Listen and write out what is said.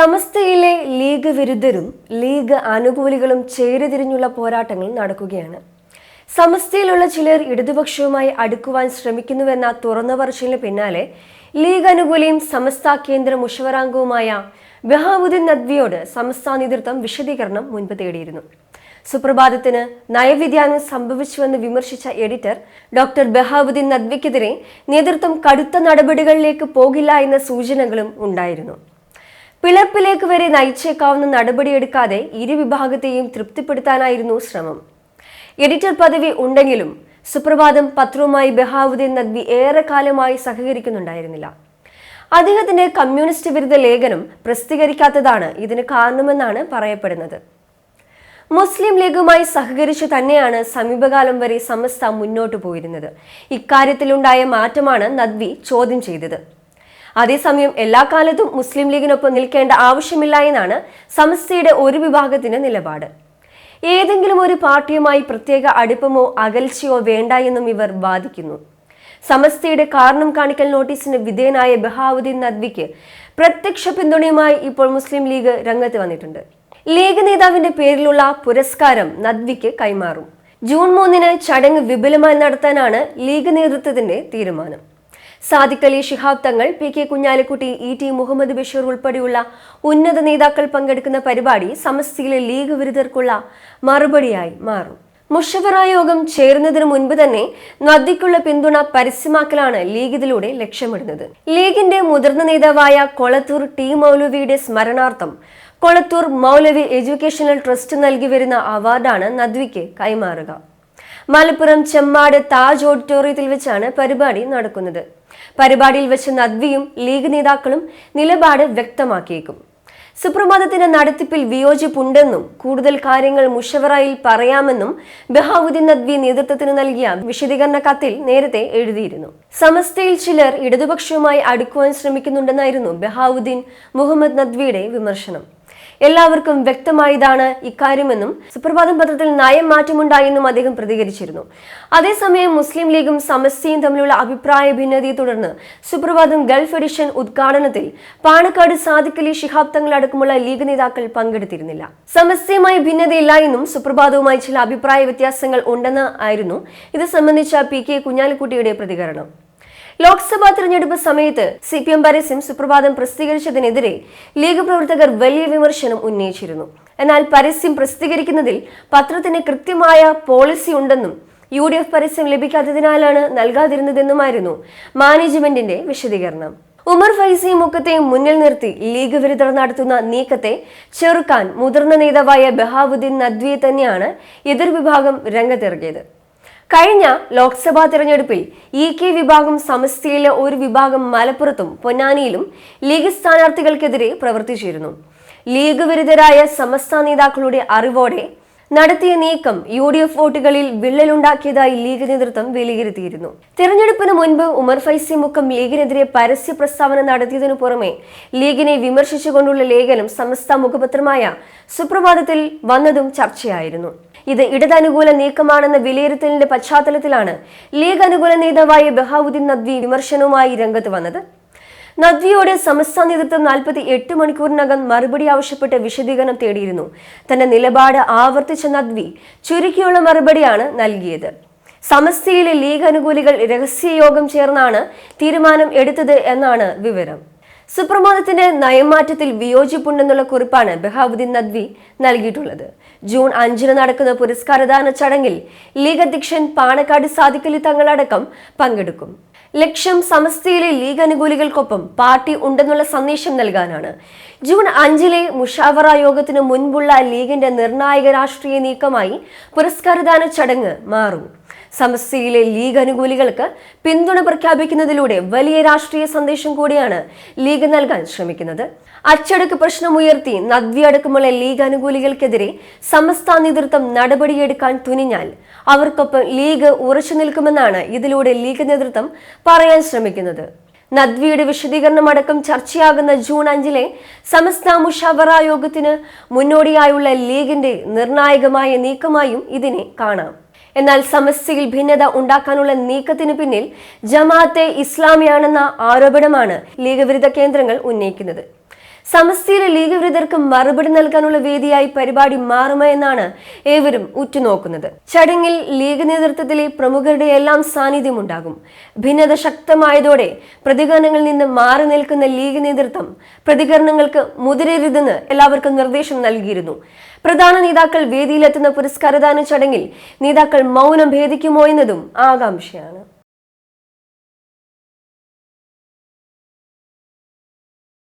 സമസ്തയിലെ league വിരുദ്ധരും league അനുകൂലികളും ചേരിതിരിഞ്ഞുള്ള പോരാട്ടങ്ങൾ നടക്കുകയാണ്. സമസ്തയിലുള്ള ചിലർ ഇടതുപക്ഷവുമായി അടുക്കുവാൻ ശ്രമിക്കുന്നുവെന്ന തുറന്ന പറച്ചിലിന് പിന്നാലെ ലീഗ് അനുകൂലിയും സമസ്ത കേന്ദ്ര മുഷവറാംഗവുമായ ബഹാബുദ്ദീൻ നദ്വിയോട് സമസ്ത നേതൃത്വം വിശദീകരണം മുൻപ് തേടിയിരുന്നു. സുപ്രഭാതത്തിന് നയവ്യതിയാനം സംഭവിച്ചുവെന്ന് വിമർശിച്ച എഡിറ്റർ ഡോക്ടർ ബഹാബുദ്ദീൻ നദ്വിക്കെതിരെ നേതൃത്വം കടുത്ത നടപടികളിലേക്ക് പോകില്ല എന്ന സൂചനകളും ഉണ്ടായിരുന്നു. പിളർപ്പിലേക്ക് വരെ നയിച്ചേക്കാവുന്ന നടപടിയെടുക്കാതെ ഇരു വിഭാഗത്തെയും തൃപ്തിപ്പെടുത്താനായിരുന്നു ശ്രമം. എഡിറ്റർ പദവി ഉണ്ടെങ്കിലും സുപ്രഭാതം പത്രവുമായി ബഹാവുദ്ദീൻ നദ്വി ഏറെക്കാലമായി സഹകരിക്കുന്നുണ്ടായിരുന്നില്ല. അദ്ദേഹത്തിന്റെ കമ്മ്യൂണിസ്റ്റ് വിരുദ്ധ ലേഖനം പ്രസിദ്ധീകരിക്കാത്തതാണ് ഇതിന് കാരണമെന്നാണ് പറയപ്പെടുന്നത്. മുസ്ലിം ലീഗുമായി സഹകരിച്ചു തന്നെയാണ് സമീപകാലം വരെ സമസ്ത മുന്നോട്ടു പോയിരുന്നത്. ഇക്കാര്യത്തിലുണ്ടായ മാറ്റമാണ് നദ്വി ചോദ്യം ചെയ്തത്. അതേസമയം എല്ലാ കാലത്തും മുസ്ലിം ലീഗിനൊപ്പം നിൽക്കേണ്ട ആവശ്യമില്ല എന്നാണ് സമസ്തയുടെ ഒരു വിഭാഗത്തിന്റെ നിലപാട്. ഏതെങ്കിലും ഒരു പാർട്ടിയുമായി പ്രത്യേക അടുപ്പമോ അകൽച്ചയോ വേണ്ട എന്നും ഇവർ വാദിക്കുന്നു. സമസ്തയുടെ കാരണം കാണിക്കൽ നോട്ടീസിന് വിധേയനായ ബഹാവുദ്ദീൻ നദ്വിക്ക് പ്രത്യക്ഷ പിന്തുണയുമായി ഇപ്പോൾ മുസ്ലിം ലീഗ് രംഗത്ത് വന്നിട്ടുണ്ട്. ലീഗ് നേതാവിന്റെ പേരിലുള്ള പുരസ്കാരം നദ്വിക്ക് കൈമാറും. ജൂൺ മൂന്നിന് ചടങ്ങ് വിപുലമായി നടത്താനാണ് ലീഗ് നേതൃത്വത്തിന്റെ തീരുമാനം. Sadiq Ali Shihab Thangal P K Kunhalikutty E T Muhammad Basheer ഉൾപ്പെടെയുള്ള ഉന്നത നേതാക്കൾ പങ്കെടുക്കുന്ന പരിപാടി സമസ്തയിലെ ലീഗ് വിരുദ്ധർക്കുള്ള മറുപടിയായി മാറും. മുഷവറ യോഗം ചേരുന്നതിന് മുൻപ് തന്നെ നദിക്കുള്ള പിന്തുണ പരസ്യമാക്കലാണ് ലീഗ് ഇതിലൂടെ ലക്ഷ്യമിടുന്നത്. ലീഗിന്റെ മുതിർന്ന നേതാവായ കൊളത്തൂർ ടി മൗലവിയുടെ സ്മരണാർത്ഥം കൊളത്തൂർ മൗലവി എഡ്യൂക്കേഷണൽ ട്രസ്റ്റ് നൽകി വരുന്ന അവാർഡാണ് നദ്വിക്ക് കൈമാറുക. മലപ്പുറം ചെമ്മാട് താജ് ഓഡിറ്റോറിയത്തിൽ വെച്ചാണ് പരിപാടി നടക്കുന്നത്. പരിപാടിയിൽ വെച്ച് നദ്വിയും ലീഗ് നേതാക്കളും നിലപാട് വ്യക്തമാക്കിയേക്കും. സുപ്രഭാതത്തിന്റെ നടത്തിപ്പിൽ വിയോജിപ്പുണ്ടെന്നും കൂടുതൽ കാര്യങ്ങൾ മുഷവറയിൽ പറയാമെന്നും ബഹാവുദ്ദീൻ നദ്വി നേതൃത്വത്തിന് നൽകിയ വിശദീകരണ കത്തിൽ നേരത്തെ എഴുതിയിരുന്നു. സമസ്തയിൽ ചിലർ ഇടതുപക്ഷവുമായി അടുക്കുവാൻ ശ്രമിക്കുന്നുണ്ടെന്നായിരുന്നു ബഹാവുദ്ദീൻ മുഹമ്മദ് നദ്വിയുടെ വിമർശനം. എല്ലാവർക്കും വ്യക്തമായതാണ് ഇക്കാര്യമെന്നും സുപ്രഭാതം പത്രത്തിൽ നയം മാറ്റമുണ്ടായെന്നും അദ്ദേഹം പ്രതികരിച്ചിരുന്നു. അതേസമയം മുസ്ലിം ലീഗും സമസ്തയും തമ്മിലുള്ള അഭിപ്രായ ഭിന്നതയെ തുടർന്ന് സുപ്രഭാതം ഗൾഫ് എഡിഷൻ ഉദ്ഘാടനത്തിൽ പാണക്കാട് സാദിഖലി ശിഹാബ് തങ്ങൾ അടക്കമുള്ള ലീഗ് നേതാക്കൾ പങ്കെടുത്തിരുന്നില്ല. സമസ്തയുമായി ഭിന്നതയില്ല എന്നും സുപ്രഭാതവുമായി ചില അഭിപ്രായ വ്യത്യാസങ്ങൾ ഉണ്ടെന്ന് ആയിരുന്നു. ഇത് സംബന്ധിച്ച പി കെ കുഞ്ഞാലിക്കുട്ടിയുടെ പ്രതികരണം. ലോക്സഭാ തെരഞ്ഞെടുപ്പ് സമയത്ത് സി പി എം പരസ്യം സുപ്രഭാതം പ്രസിദ്ധീകരിച്ചതിനെതിരെ ലീഗ് പ്രവർത്തകർ വലിയ വിമർശനം ഉന്നയിച്ചിരുന്നു. എന്നാൽ പരസ്യം പ്രസിദ്ധീകരിക്കുന്നതിൽ പത്രത്തിന് കൃത്യമായ പോളിസി ഉണ്ടെന്നും യു ഡി എഫ് പരസ്യം ലഭിക്കാത്തതിനാലാണ് നൽകാതിരുന്നതെന്നുമായിരുന്നു മാനേജ്മെന്റിന്റെ വിശദീകരണം. ഉമർ ഫൈസി മുക്കത്തെ മുന്നിൽ നിർത്തി ലീഗ് വിരുദ്ധർ നടത്തുന്ന നീക്കത്തെ ചെറുക്കാൻ മുതിർന്ന നേതാവായ ബഹാവുദ്ദീൻ നദ്വിയെ തന്നെയാണ് എതിർവിഭാഗം രംഗത്തിറങ്ങിയത് കഴിഞ്ഞ ലോക്സഭാ തെരഞ്ഞെടുപ്പിൽ ഇ കെ വിഭാഗം സമസ്തയിലെ ഒരു വിഭാഗം മലപ്പുറത്തും പൊന്നാനിയിലും ലീഗ് സ്ഥാനാർത്ഥികൾക്കെതിരെ പ്രവർത്തിച്ചിരുന്നു. ലീഗ് വിരുദ്ധരായ സമസ്ത നേതാക്കളുടെ അറിവോടെ നടത്തിയ നീക്കം യു ഡി എഫ് വോട്ടുകളിൽ വിള്ളലുണ്ടാക്കിയതായി ലീഗ് നേതൃത്വം വിലയിരുത്തിയിരുന്നു. തെരഞ്ഞെടുപ്പിന് മുൻപ് ഉമർ ഫൈസി മുക്കം ലീഗിനെതിരെ പരസ്യ പ്രസ്താവന നടത്തിയതിനു പുറമെ ലീഗിനെ വിമർശിച്ചുകൊണ്ടുള്ള ലേഖനം സമസ്ത മുഖപത്രമായ സുപ്രഭാതത്തിൽ വന്നതും ചർച്ചയായിരുന്നു. ഇത് ഇടതനുകൂല നീക്കമാണെന്ന വിലയിരുത്തലിന്റെ പശ്ചാത്തലത്തിലാണ് ലീഗ് അനുകൂല നേതാവായ ബഹാവുദ്ദീൻ നദ്വി വിമർശനവുമായി രംഗത്ത് വന്നത്. നദ്വിയോട് സമസ്ത നേതൃത്വം നാൽപ്പത്തി എട്ട് മണിക്കൂറിനകം മറുപടി ആവശ്യപ്പെട്ട് വിശദീകരണം തേടിയിരുന്നു. തന്റെ നിലപാട് ആവർത്തിച്ച നദ്വി ചുരുക്കിയുള്ള മറുപടിയാണ് നൽകിയത്. സമസ്തയിലെ ലീഗ് അനുകൂലികൾ രഹസ്യയോഗം ചേർന്നാണ് തീരുമാനം എടുത്തത് എന്നാണ് വിവരം. സുപ്രഭാതത്തിന്റെ നയമാറ്റത്തിൽ വിയോജിപ്പുണ്ടെന്നുള്ള കുറിപ്പാണ് ബഹാബുദ്ദീൻ നദ്വി നൽകിയിട്ടുള്ളത്. ജൂൺ അഞ്ചിന് നടക്കുന്ന പുരസ്കാരദാന ചടങ്ങിൽ ലീഗ് അധ്യക്ഷൻ പാണക്കാട് സാദിഖലി തങ്ങളടക്കം പങ്കെടുക്കും. ലക്ഷ്യം സമസ്തയിലെ ലീഗ് അനുകൂലികൾക്കൊപ്പം പാർട്ടി ഉണ്ടെന്നുള്ള സന്ദേശം നൽകാനാണ്. ജൂൺ അഞ്ചിലെ മുഷാവറ യോഗത്തിന് മുൻപുള്ള ലീഗിന്റെ നിർണായക രാഷ്ട്രീയ നീക്കമായി പുരസ്കാരദാന ചടങ്ങ് മാറും. സമസ്തയിലെ ലീഗ് അനുകൂലികൾക്ക് പിന്തുണ പ്രഖ്യാപിക്കുന്നതിലൂടെ വലിയ രാഷ്ട്രീയ സന്ദേശം കൂടിയാണ് ലീഗ് നൽകാൻ ശ്രമിക്കുന്നത്. അച്ചടക്ക പ്രശ്നമുയർത്തി നദ്വി അടക്കമുള്ള ലീഗ് അനുകൂലികൾക്കെതിരെ സമസ്ത നേതൃത്വം നടപടിയെടുക്കാൻ തുനിഞ്ഞാൽ അവർക്കൊപ്പം ലീഗ് ഉറച്ചു നിൽക്കുമെന്നാണ് ഇതിലൂടെ ലീഗ് നേതൃത്വം പറയാൻ ശ്രമിക്കുന്നത്. നദ്വിയുടെ വിശദീകരണം അടക്കം ചർച്ചയാകുന്ന ജൂൺ അഞ്ചിലെ സമസ്ത മുഷാവറ യോഗത്തിന് മുന്നോടിയായുള്ള ലീഗിന്റെ നിർണായകമായ നീക്കമായും ഇതിനെ കാണാം. എന്നാൽ സമസ്യയിൽ ഭിന്നത ഉണ്ടാക്കാനുള്ള നീക്കത്തിന് പിന്നിൽ ജമാഅത്തെ ഇസ്ലാമിയാണെന്ന ആരോപണമാണ് ലീഗ് വിരുദ്ധ കേന്ദ്രങ്ങൾ ഉന്നയിക്കുന്നത്. സമസ്തയിലെ ലീഗ് വിരുദ്ധർക്ക് മറുപടി നൽകാനുള്ള വേദിയായി പരിപാടി മാറുമോ എന്നാണ് ഏവരും ഉറ്റുനോക്കുന്നത്. ചടങ്ങിൽ ലീഗ് നേതൃത്വത്തിലെ പ്രമുഖരുടെ എല്ലാം സാന്നിധ്യമുണ്ടാകും ഭിന്നത ശക്തമായതോടെ പ്രതികരണങ്ങളിൽ നിന്ന് മാറി നിൽക്കുന്ന ലീഗ് നേതൃത്വം പ്രതികരണങ്ങൾക്ക് മുതിരരുതെന്ന് എല്ലാവർക്കും നിർദ്ദേശം നൽകിയിരുന്നു. പ്രധാന നേതാക്കൾ വേദിയിലെത്തുന്ന പുരസ്കാരദാന ചടങ്ങിൽ നേതാക്കൾ മൗനം ഭേദിക്കുമോ എന്നതും ആകാംക്ഷയാണ്.